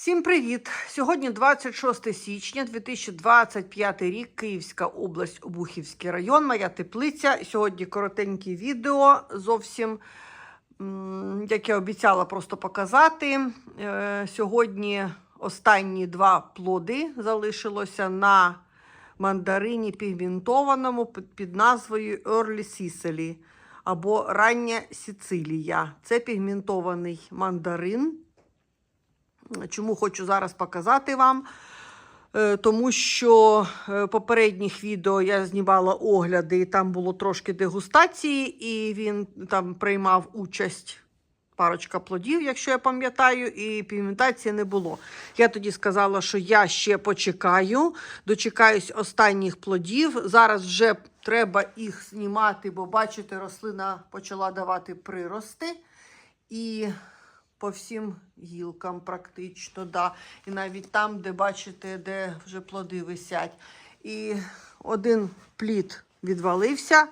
Всім привіт! Сьогодні 26 січня 2025 рік, Київська область, Обухівський район, моя теплиця. Сьогодні коротеньке відео. Зовсім, як я обіцяла, просто показати. Е, Сьогодні останні два плоди залишилося на мандарині пігментованому під- назвою Early Sicily або Рання Сицилія. Це пігментований мандарин. Чому хочу зараз показати вам? Е, Тому що е, попередніх відео я знімала огляди, і там було трошки дегустації, і він там приймав участь парочка плодів, якщо я пам'ятаю, і пігментації не було. Я тоді сказала, що я ще почекаю, дочекаюсь останніх плодів. Зараз вже треба їх знімати, бо бачите, рослина почала давати прирости. І по всім гілкам практично, да. І навіть там, де бачите, де вже плоди висять. І один плід відвалився,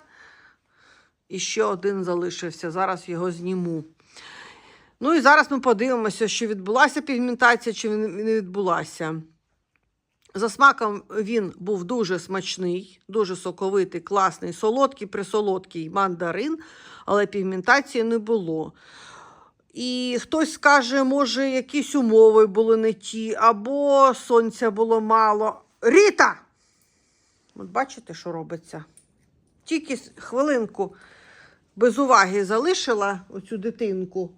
і ще один залишився. Зараз його зніму. Ну і зараз ми подивимося, що відбулася пігментація, чи не відбулася. За смаком він був дуже смачний, дуже соковитий, класний, солодкий, присолодкий мандарин, але пігментації не було. І хтось скаже, може, якісь умови були не ті, або сонця було мало. Ріта! От бачите, що робиться? Тільки хвилинку без уваги залишила оцю дитинку,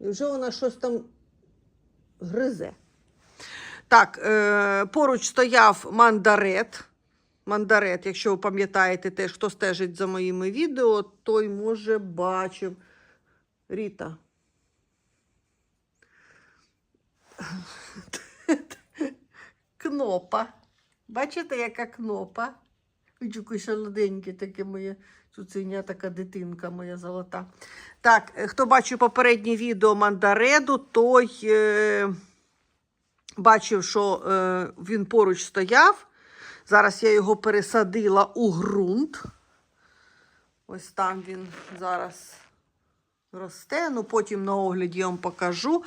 і вже вона щось там гризе. Так, е, поруч стояв мандарет. Мандарет, якщо ви пам'ятаєте теж, хто стежить за моїми відео, той може бачив. Ріта. Кнопа. Бачите, яка кнопа? Який солоденький таке моє цуценя, така дитинка моя золота. Так, е, хто бачив попереднє відео мандареду, той е, бачив, що е, він поруч стояв. Зараз я його пересадила у ґрунт. Ось там він зараз росте. Ну, потім на огляді я вам покажу.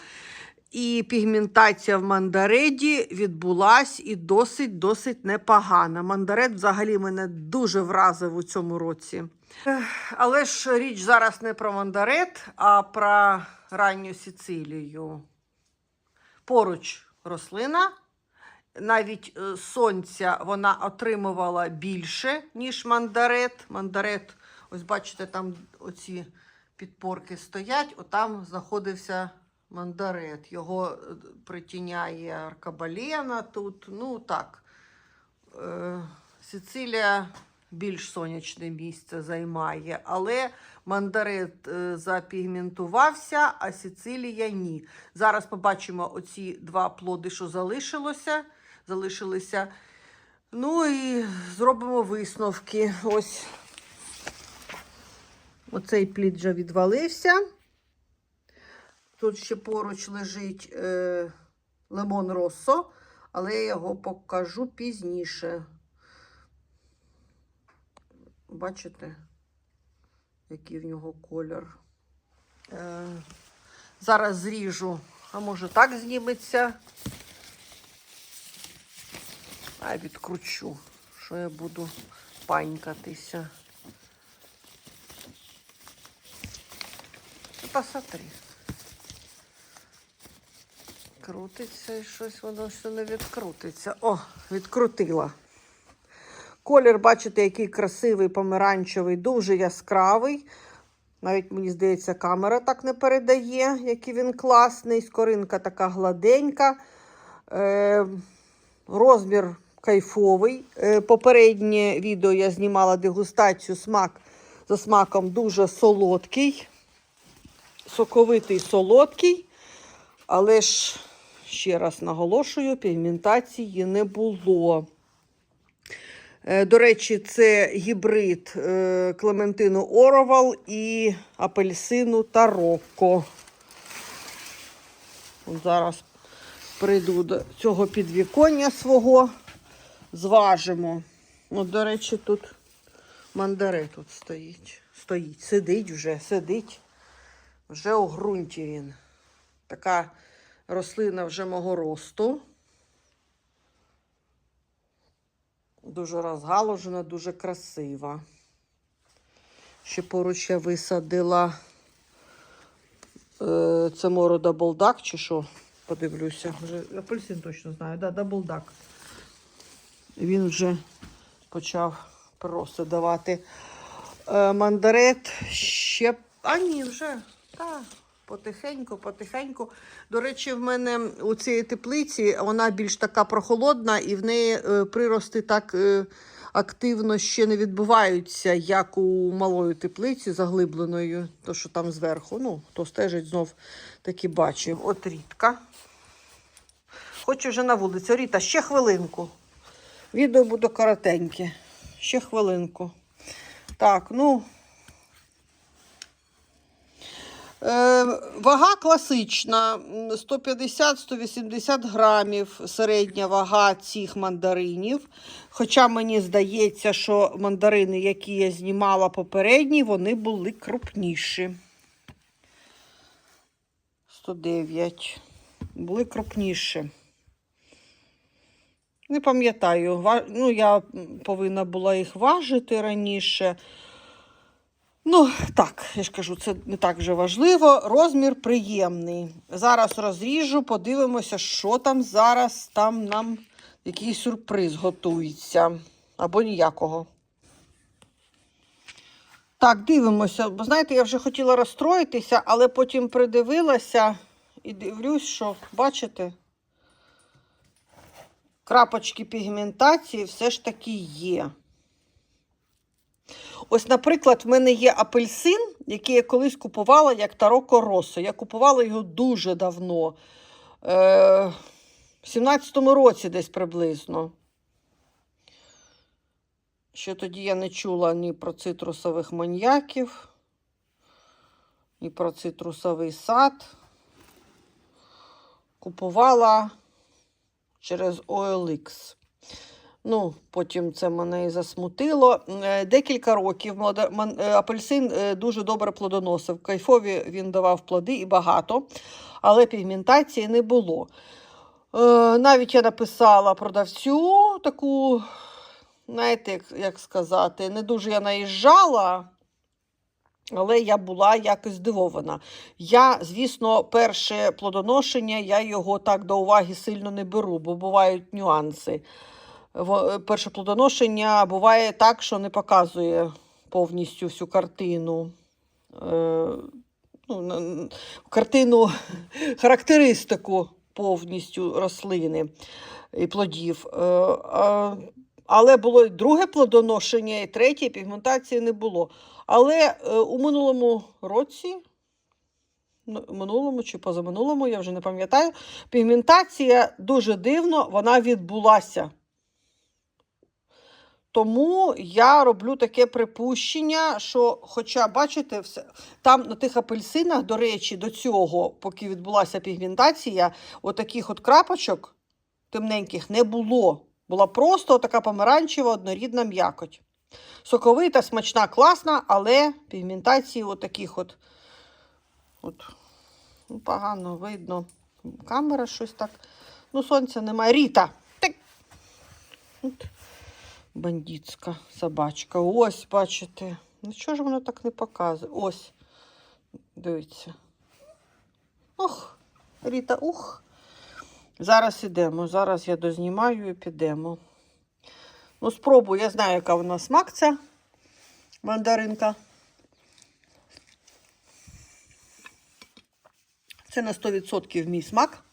І пігментація в мандареді відбулась і досить-досить непогана. Мандарет взагалі мене дуже вразив у цьому році. Але ж річ зараз не про мандарет, а про ранню Сицилію. Поруч рослина. Навіть е, сонця вона отримувала більше, ніж мандарет. Мандарет, ось бачите, там оці підпорки стоять, отам знаходився мандарет. Його е, притіняє аркабалена тут. Ну так. Е, Сицилія більш сонячне місце займає, але мандарет е, запігментувався, а Сицилія ні. Зараз побачимо оці два плоди, що залишилося. залишилися. Ну і зробимо висновки. Ось оцей плід вже відвалився. Тут ще поруч лежить е, лимон Россо, але я його покажу пізніше. Бачите, який в нього колір. Е, зараз зріжу, а може так зніметься. А відкручу, що я буду панькатися. Посмотри. Крутиться і щось воно все не відкрутиться. О, відкрутила. Колір, бачите, який красивий, помаранчевий, дуже яскравий. Навіть, мені здається, камера так не передає, який він класний. Скоринка така гладенька. Е, розмір кайфовий. Е, попереднє відео я знімала дегустацію смак за смаком дуже солодкий. Соковитий солодкий. Але ж, ще раз наголошую, пігментації не було. Е, До речі, це гібрид е, Клементину Оровал і апельсину Тарокко. Зараз прийду до цього підвіконня свого, зважимо. От, до речі, тут мандарин тут стоїть. Стоїть, сидить вже, сидить. Вже у ґрунті він. Така рослина вже мого росту. Дуже розгалужена, дуже красива. Ще поруч я висадила е, це моро даблдак, чи що? Подивлюся. Вже апельсин точно знаю, да, даблдак. Він вже почав просто давати е, мандарет ще. А ні, вже. Так. Потихеньку, потихеньку. До речі, в мене у цієї теплиці вона більш така прохолодна, і в неї е, прирости так е, активно ще не відбуваються, як у малої теплиці заглибленої, то що там зверху. Ну, хто стежить, знов таки бачив. От рідка. Хочу вже на вулицю. Ріта, ще хвилинку. Відео буде коротеньке. Ще хвилинку. Так, ну. Е, вага класична: 150-180 грамів середня вага цих мандаринів. Хоча мені здається, що мандарини, які я знімала попередні, вони були крупніші. 109. Були крупніші. Не пам'ятаю, ну, я повинна була їх важити раніше. Ну, так, я ж кажу, це не так вже важливо. Розмір приємний. Зараз розріжу, подивимося, що там зараз. Там нам який сюрприз готується. Або ніякого. Так, дивимося. Бо знаєте, я вже хотіла розстроїтися, але потім придивилася і дивлюсь, що, бачите, крапочки пігментації все ж таки є. Ось, наприклад, в мене є апельсин, який я колись купувала як Таро Коросо. Я купувала його дуже давно, е, в 17-му році десь приблизно. Ще тоді я не чула ні про цитрусових маньяків, ні про цитрусовий сад. Купувала через OLX. Ну, потім це мене і засмутило. Е, Декілька років е, апельсин е, дуже добре плодоносив. Кайфові він давав плоди і багато, але пігментації не було. Навіть я написала продавцю таку, знаєте, як сказати, не дуже я наїжджала. Але я була якось здивована. Я, звісно, перше плодоношення, я його так до уваги сильно не беру, бо бувають нюанси. Во- Перше плодоношення буває так, що не показує повністю всю картину. Е, ну, картину, характеристику повністю рослини і плодів. Е, але було і друге плодоношення, і третє, пігментації не було. Але е, у минулому році, ну, минулому чи позаминулому, я вже не пам'ятаю, пігментація дуже дивно вона відбулася. Тому я роблю таке припущення, що, хоча, бачите, все, там на тих апельсинах, до речі, до цього, поки відбулася пігментація, отаких от крапочок темненьких не було. Була просто така помаранчева однорідна м'якоть. Соковита, смачна, класна, але пігментації отаких от, от ну, погано видно. Камера щось так. Ну, сонця немає. Ріта. Так. От. Бандитська собачка. Ось, бачите. Ну чого ж воно так не показує? Ось. Дивіться. Ох, Ріта, ух. Зараз ідемо. Зараз я дознімаю і підемо. Ну, спробую, я знаю, яка вона смак ця мандаринка. Це на 100% мій смак.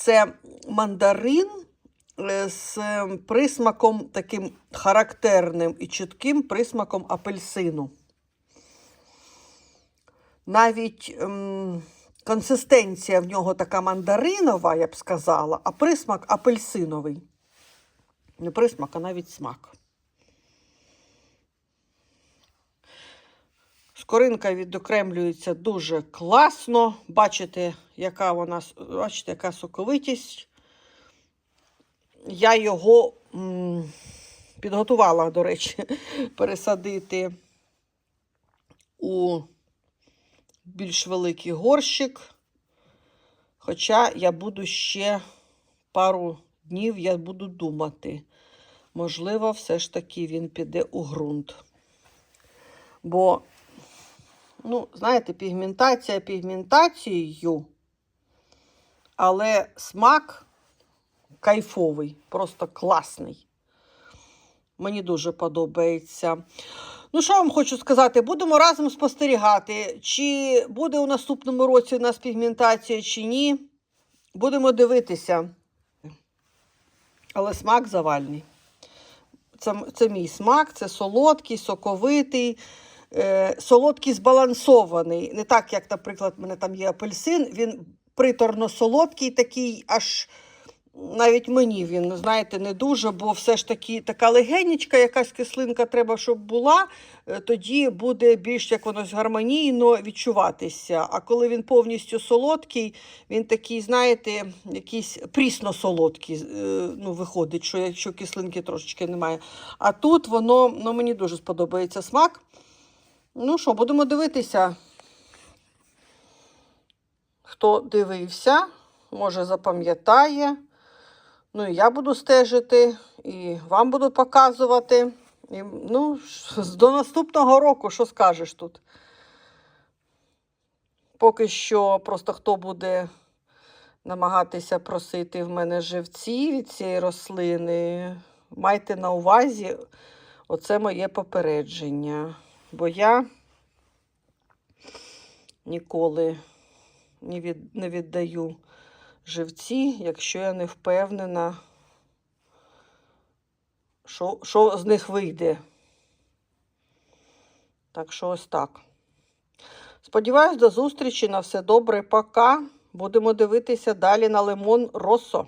Це мандарин е, з присмаком таким характерним і чітким присмаком апельсину. Навіть ем, консистенція в нього така мандаринова, я б сказала, а присмак апельсиновий. Не присмак, а навіть смак. Скоринка відокремлюється дуже класно. Бачите, яка вона бачите, яка соковитість. Я його м, підготувала, до речі, пересадити у більш великий горщик. Хоча я буду ще пару днів я буду думати. Можливо, все ж таки він піде у ґрунт. Бо, ну, знаєте, пігментація пігментацією, але смак кайфовий, просто класний. Мені дуже подобається. Ну, що вам хочу сказати? Будемо разом спостерігати, чи буде у наступному році у нас пігментація, чи ні. Будемо дивитися. Але смак завальний. Це, це мій смак, це солодкий, соковитий, е, солодкий збалансований. Не так, як, наприклад, в мене там є апельсин, він приторно-солодкий, такий, аж навіть мені він, знаєте, не дуже, бо все ж таки така легенечка, якась кислинка треба, щоб була, е, тоді буде більш як воно гармонійно відчуватися. А коли він повністю солодкий, він такий, знаєте, якийсь прісно-солодкий, е, ну, виходить, що якщо кислинки трошечки немає. А тут воно, ну, мені дуже сподобається смак. Ну що, будемо дивитися. Хто дивився, може запам'ятає. Ну, і я буду стежити, і вам буду показувати. І, ну, до наступного року, що скажеш тут? Поки що просто хто буде намагатися просити в мене живці від цієї рослини, майте на увазі, оце моє попередження. Бо я ніколи не, від, не віддаю живці, якщо я не впевнена, що, що з них вийде. Так що ось так. Сподіваюсь, до зустрічі. На все добре. Пока. Будемо дивитися далі на лимон Росо.